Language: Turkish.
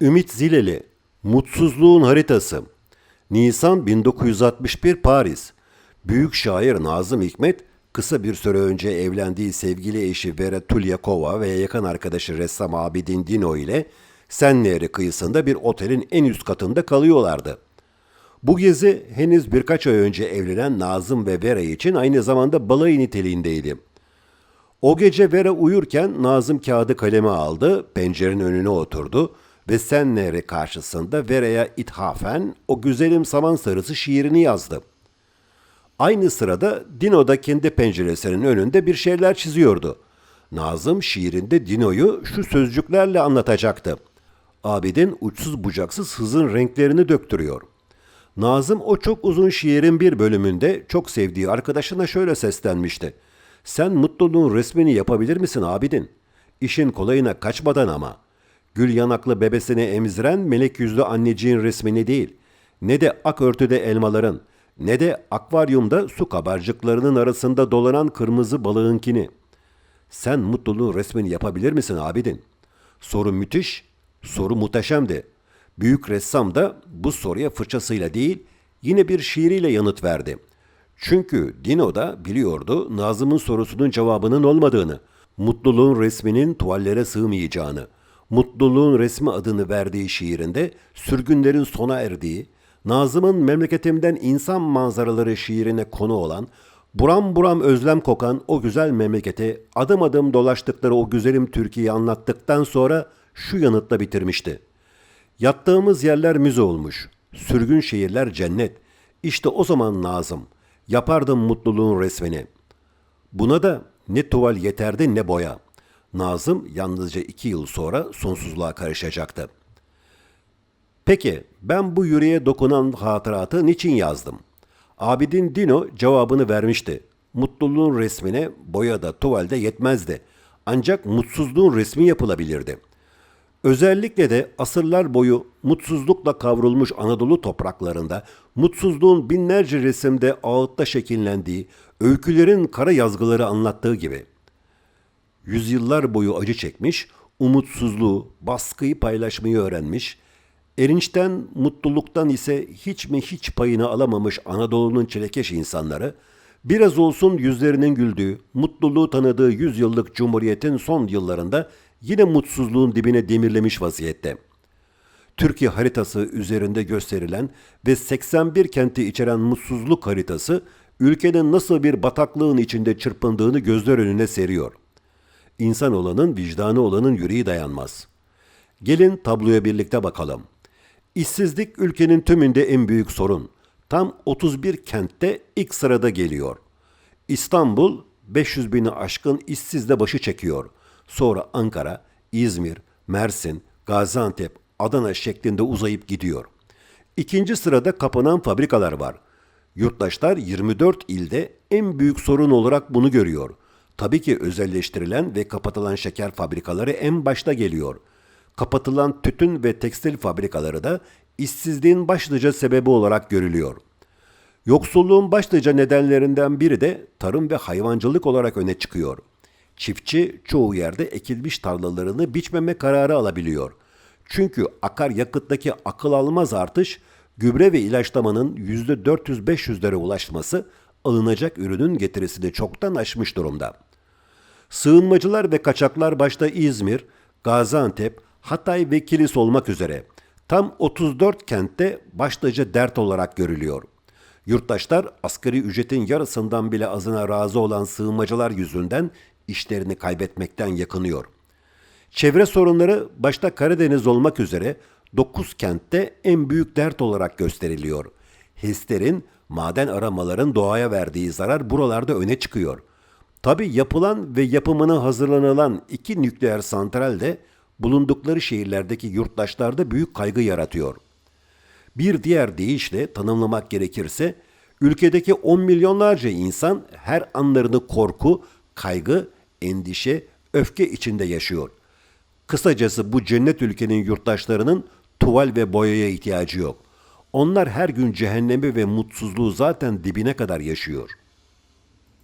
Ümit Zileli, Mutsuzluğun Haritası. Nisan 1961 Paris. Büyük şair Nazım Hikmet, kısa bir süre önce evlendiği sevgili eşi Vera Tulyakova ve yakın arkadaşı ressam Abidin Dino ile Sen Nehri kıyısında bir otelin en üst katında kalıyorlardı. Bu gezi henüz birkaç ay önce evlenen Nazım ve Vera için aynı zamanda balayı niteliğindeydi. O gece Vera uyurken Nazım kağıdı kaleme aldı, pencerenin önüne oturdu ve Sen Nehri karşısında Vera'ya ithafen o güzelim saman sarısı şiirini yazdı. Aynı sırada Dino da kendi penceresinin önünde bir şeyler çiziyordu. Nazım şiirinde Dino'yu şu sözcüklerle anlatacaktı. Abidin uçsuz bucaksız hızın renklerini döktürüyor. Nazım o çok uzun şiirin bir bölümünde çok sevdiği arkadaşına şöyle seslenmişti. Sen mutluluğun resmini yapabilir misin Abidin? İşin kolayına kaçmadan ama. Gül yanaklı bebesini emziren melek yüzlü anneciğin resmini değil. Ne de ak örtüde elmaların, ne de akvaryumda su kabarcıklarının arasında dolanan kırmızı balığınkini. Sen mutluluğun resmini yapabilir misin Abidin? Soru müthiş, soru muhteşemdi. Büyük ressam da bu soruya fırçasıyla değil, yine bir şiiriyle yanıt verdi. Çünkü Dino da biliyordu Nazım'ın sorusunun cevabının olmadığını, mutluluğun resminin tuvallere sığmayacağını, mutluluğun resmi adını verdiği şiirinde sürgünlerin sona erdiği, Nazım'ın memleketimden insan manzaraları şiirine konu olan, buram buram özlem kokan o güzel memlekete adım adım dolaştıkları o güzelim Türkiye'yi anlattıktan sonra şu yanıtla bitirmişti. Yattığımız yerler müze olmuş. Sürgün şehirler cennet. İşte o zaman Nazım. Yapardım mutluluğun resmini. Buna da ne tuval yeterdi ne boya. Nazım yalnızca iki yıl sonra sonsuzluğa karışacaktı. Peki ben bu yüreğe dokunan hatıratı niçin yazdım? Abidin Dino cevabını vermişti. Mutluluğun resmine boya da tuvalde yetmezdi. Ancak mutsuzluğun resmi yapılabilirdi. Özellikle de asırlar boyu mutsuzlukla kavrulmuş Anadolu topraklarında mutsuzluğun binlerce resimde ağıtta şekillendiği, öykülerin kara yazgıları anlattığı gibi. Yüzyıllar boyu acı çekmiş, umutsuzluğu, baskıyı paylaşmayı öğrenmiş, erinçten, mutluluktan ise hiç mi hiç payını alamamış Anadolu'nun çilekeş insanları, biraz olsun yüzlerinin güldüğü, mutluluğu tanıdığı yüzyıllık cumhuriyetin son yıllarında yine mutsuzluğun dibine demirlemiş vaziyette. Türkiye haritası üzerinde gösterilen ve 81 kenti içeren mutsuzluk haritası, ülkenin nasıl bir bataklığın içinde çırpındığını gözler önüne seriyor. İnsan olanın, vicdanı olanın yüreği dayanmaz. Gelin tabloya birlikte bakalım. İşsizlik ülkenin tümünde en büyük sorun. Tam 31 kentte ilk sırada geliyor. İstanbul 500 bini aşkın işsizle başı çekiyor. Sonra Ankara, İzmir, Mersin, Gaziantep, Adana şeklinde uzayıp gidiyor. İkinci sırada kapanan fabrikalar var. Yurttaşlar 24 ilde en büyük sorun olarak bunu görüyor. Tabii ki özelleştirilen ve kapatılan şeker fabrikaları en başta geliyor. Kapatılan tütün ve tekstil fabrikaları da işsizliğin başlıca sebebi olarak görülüyor. Yoksulluğun başlıca nedenlerinden biri de tarım ve hayvancılık olarak öne çıkıyor. Çiftçi çoğu yerde ekilmiş tarlalarını biçmeme kararı alabiliyor. Çünkü akaryakıttaki akıl almaz artış, gübre ve ilaçlamanın %400-500'lere ulaşması alınacak ürünün getirisini çoktan aşmış durumda. Sığınmacılar ve kaçaklar başta İzmir, Gaziantep, Hatay ve Kilis olmak üzere tam 34 kentte başlıca dert olarak görülüyor. Yurttaşlar asgari ücretin yarısından bile azına razı olan sığınmacılar yüzünden işlerini kaybetmekten yakınıyor. Çevre sorunları başta Karadeniz olmak üzere 9 kentte en büyük dert olarak gösteriliyor. HES'lerin, maden aramaların doğaya verdiği zarar buralarda öne çıkıyor. Tabi yapılan ve yapımına hazırlanılan iki nükleer santral de bulundukları şehirlerdeki yurttaşlarda büyük kaygı yaratıyor. Bir diğer deyişle tanımlamak gerekirse, ülkedeki 10 milyonlarca insan her anlarını korku, kaygı, endişe, öfke içinde yaşıyor. Kısacası bu cennet ülkenin yurttaşlarının tuval ve boyaya ihtiyacı yok. Onlar her gün cehennemi ve mutsuzluğu zaten dibine kadar yaşıyor.''